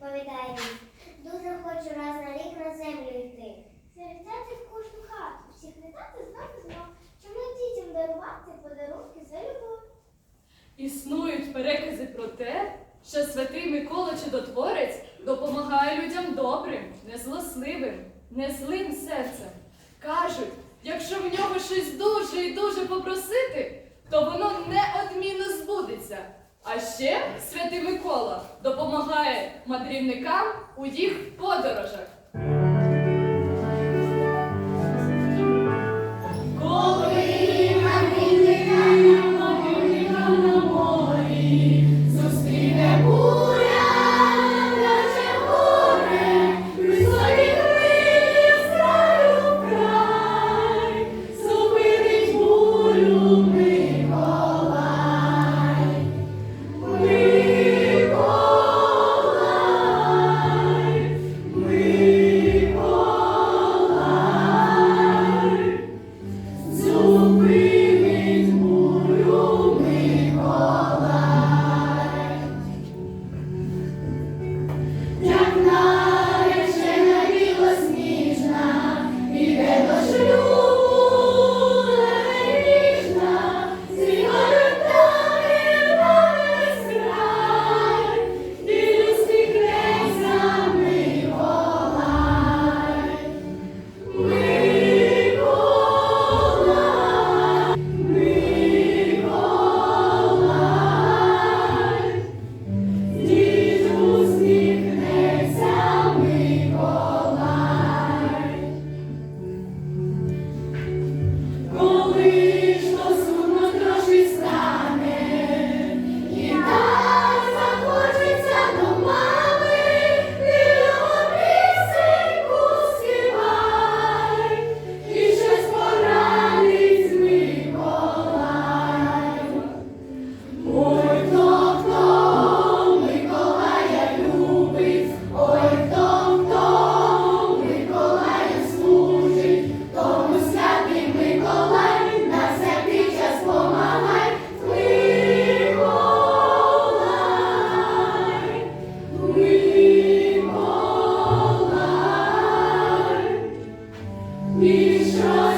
відповідає він. Дуже хочу раз на рік на землю йти. Завітати в кожну хату, всіх вітати знову знов, чому дітям дарувати подарунки за любов. Існують перекази про те, що святий Микола Чудотворець допомагає людям добрим, незлосливим, незлим серцем. Кажуть, якщо в нього щось дуже і дуже попросити, то воно неодмінно збудеться. А ще святий Микола допомагає мандрівникам у їх подорожах. strong.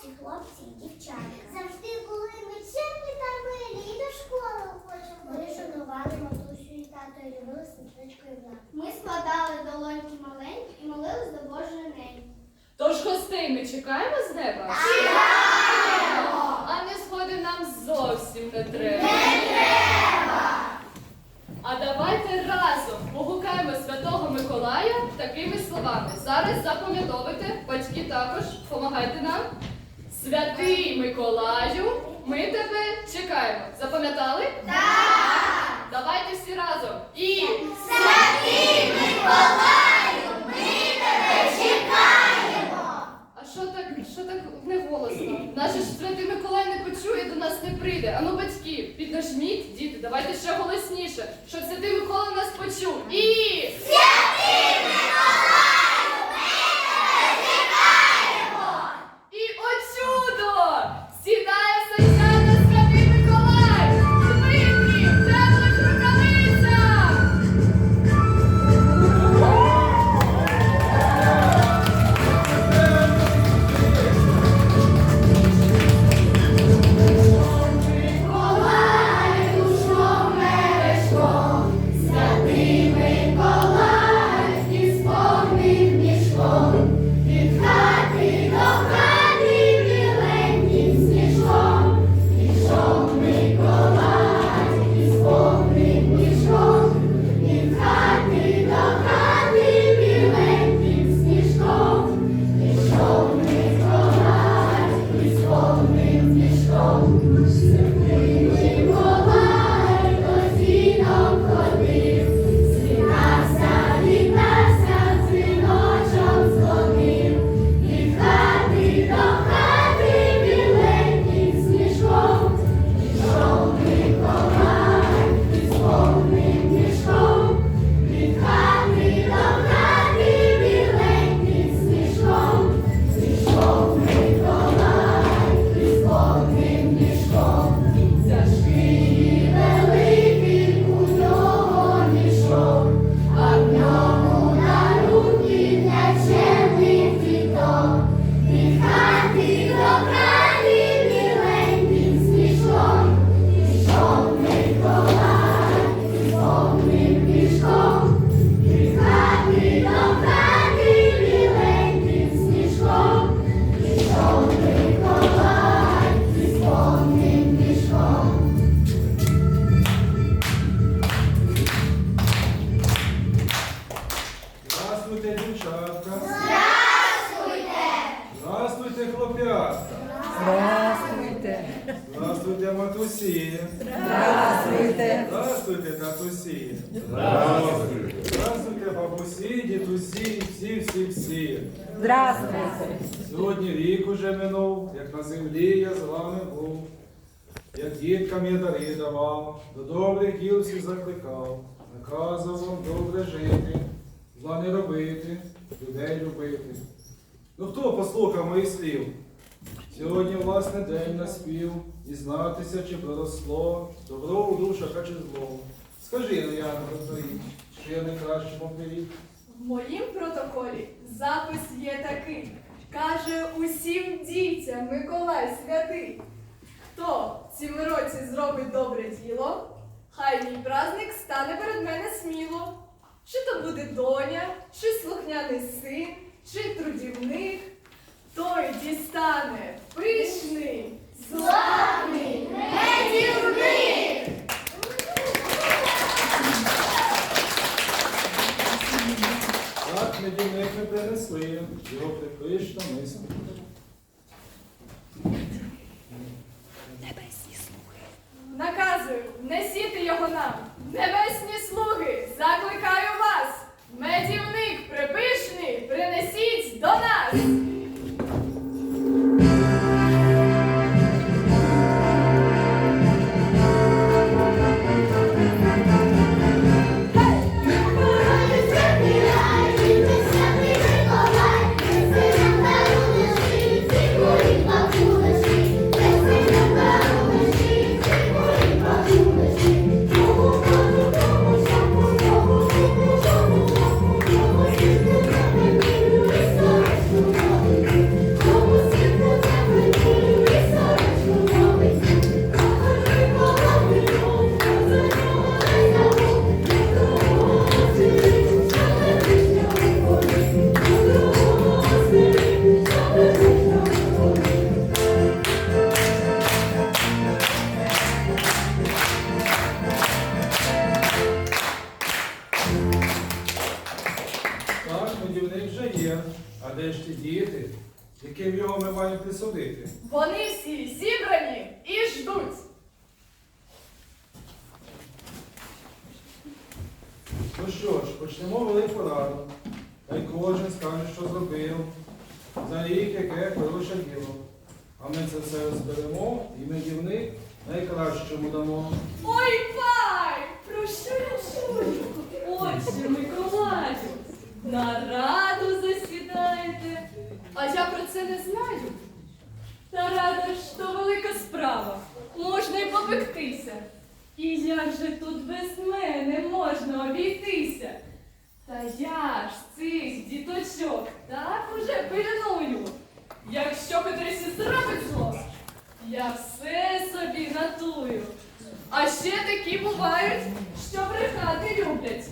Розпрохають хлопці і дівчатка. Завжди були ми чемні та милі, і до школи хочемо. Ми шанували матусю і тато, і любили сестричку і брата. Ми складали долоньки маленькі і молились до Божої неньки. Тож гостей ми чекаємо з неба? Чекаємо! А не сходи нам зовсім не треба. Не треба! А давайте разом погукаємо Святого Миколая такими словами. Зараз запам'ятовуйте, батьки також, допомагайте нам. Святий Миколаю, ми тебе чекаємо. Запам'ятали? Так! Давайте всі разом. І Святий Миколаю, ми тебе чекаємо. А що так, що так неголосно? Наш ж святий Миколай не почує, до нас не прийде. Ану, батьки, піднажміть, діти, давайте ще голосніше, щоб святий Миколай нас почув. І святий Миколаю, дари давав, до добрих діл всіх закликав, наказував вам добре жити, зла не робити, людей любити. Ну хто послухав моїх слів? Сьогодні власне день наспів, і знатися, чи проросло, добро у душах, а чи зло. Скажи, ну я не чи я не кращому пиріг? В моїм протоколі запис є такий. Каже усім дітям Миколай святий. Хто в цім році зробить добре діло, хай мій праздник стане перед мене сміло. Чи то буде доня, чи слухняний син, чи трудівник, той дістане пишний, славний медівник. Так медівник ми принесли, його припишно ми слуги. Наказую, несіти його нам. Небесні слуги, закликаю вас. Медівник припишний, принесіть до нас. Гадаш, то велика справа. Можна й попектися. І як же тут без мене можна обійтися? Та я ж цих діточок так уже пильную. Якщо котрийсь зробить зло, я все собі натую. А ще такі бувають, що брехати люблять.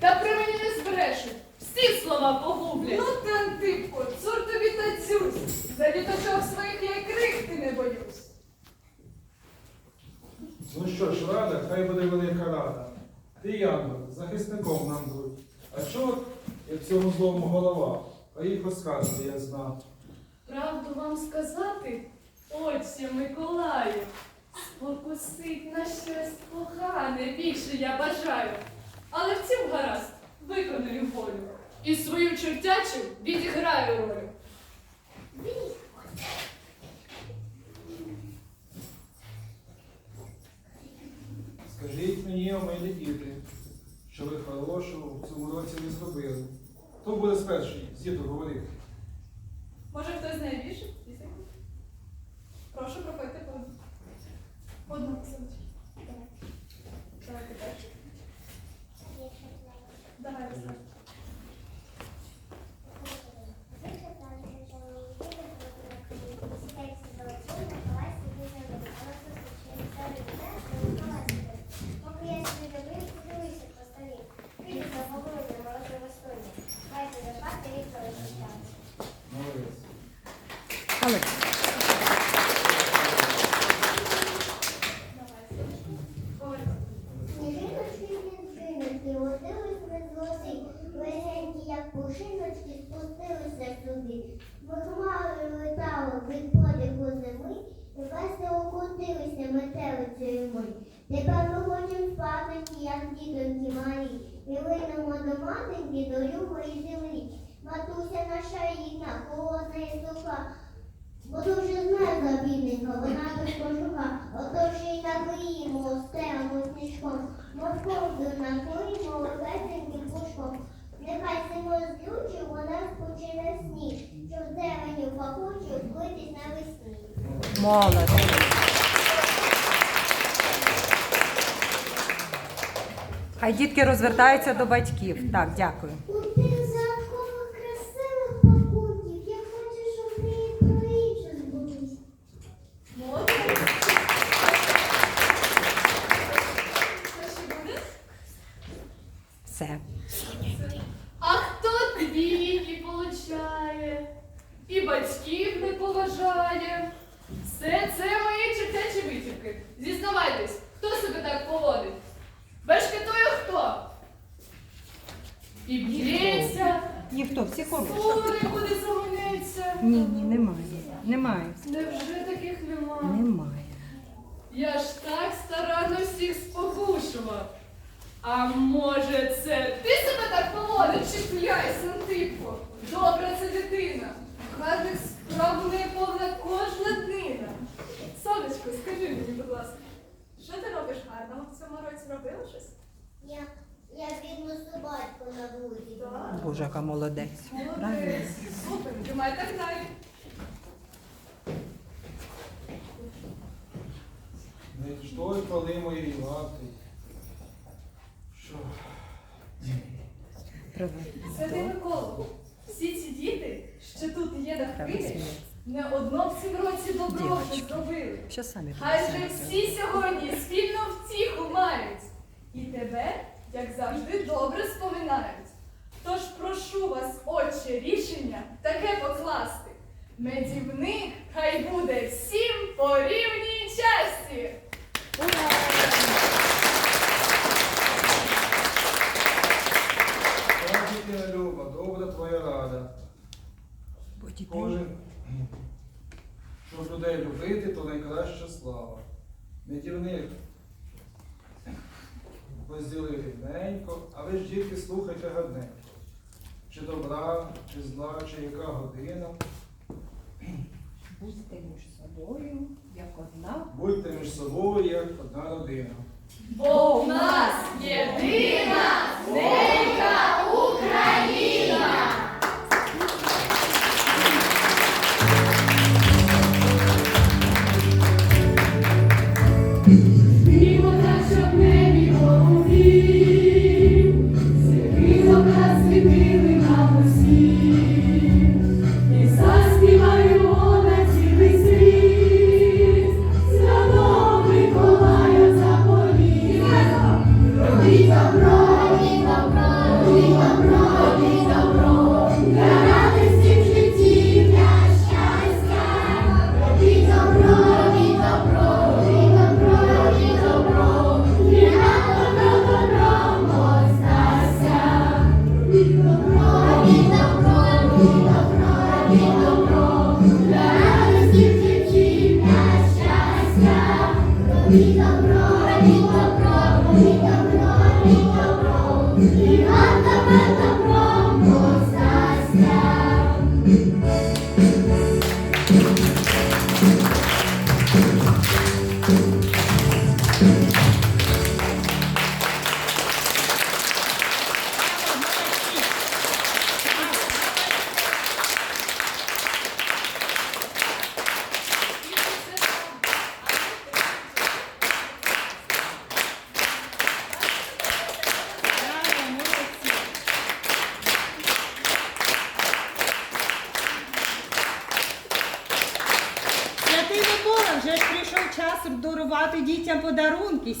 Та при мені не збрешуть всі слова погублять. Ну, тантипко, цур тобі та цюсь. За літочок своїх я крихти не боюсь. Ну що ж, рада, хай буде велика рада. Ти, Яно, захисником нам будь. А чого, як цьому злому голова, а їх розказує, я знав. Правду вам сказати, отче Миколаю, спокусить на щось погане, більше я бажаю. Але в цім гаразд виконую волю і свою чертячу відіграю роль. Скажіть мені, омилі діти, що ви хорошого в цьому році не зробили. Хто буде сперший з діток говорити? Може хтось з найбільше? Прошу пропити. по одному. Alex. А дітки розвертаються до батьків. Так, дякую.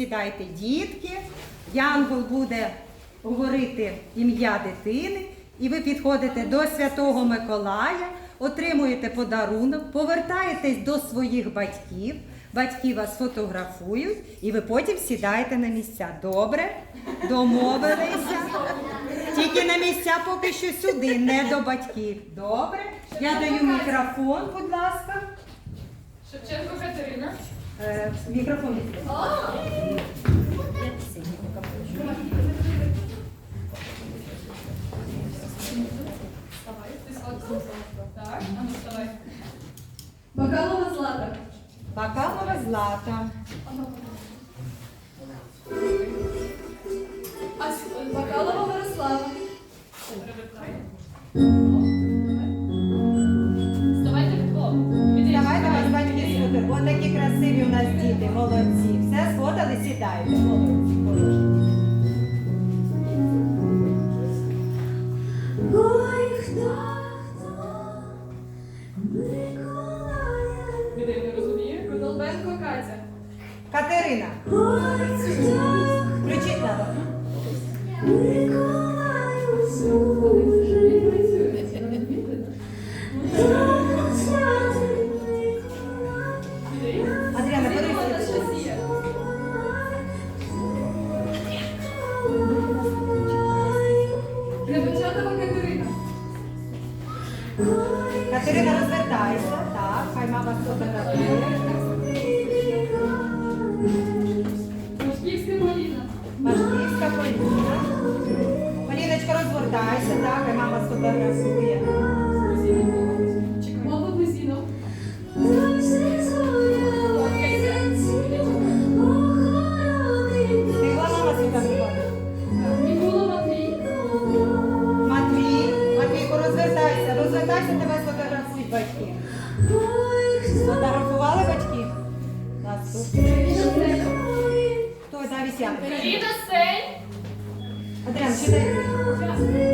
сідайте, дітки, янгол буде говорити ім'я дитини, і ви підходите до Святого Миколая, отримуєте подарунок, повертаєтесь до своїх батьків, батьки вас фотографують, і ви потім сідаєте на місця. Добре? Домовилися. Тільки на місця поки що сюди, не до батьків. Добре? Я даю мікрофон, будь ласка. Шевченко Катерина. Е, мікрофон. Бакалова злата. Бакалова злата. Бакалова Мирослава. молодці. Все, сходили, сідайте, молодці. Ой, хто, хто, Людей не розуміє. Конолбенко Катя. Катерина. Ой, хто, Включіть надо. хто, Хто далі сяде? Адріан, читай.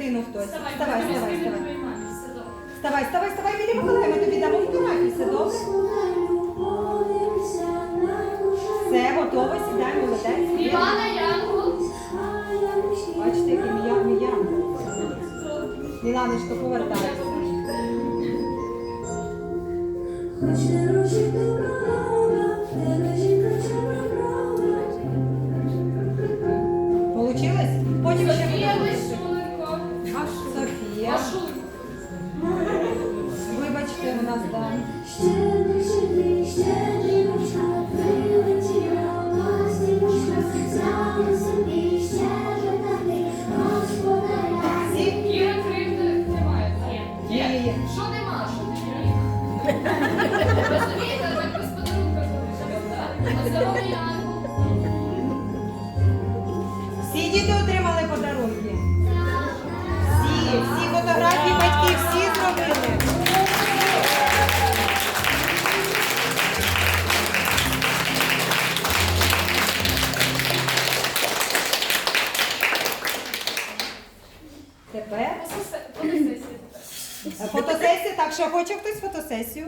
дитину хтось. Вставай, вставай, вставай. Вставай, вставай, вставай, вставай, Вілі Миколаївна, тобі дамо фотографії, все добре? Все, готово, сідаємо, молодець. Івана Янгол. Бачите, який м'як м'як. Міланочко, повертайся. Хоче рушити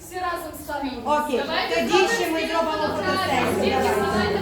Всі разом станемо. Окей, тоді ще ми зробимо протестацію.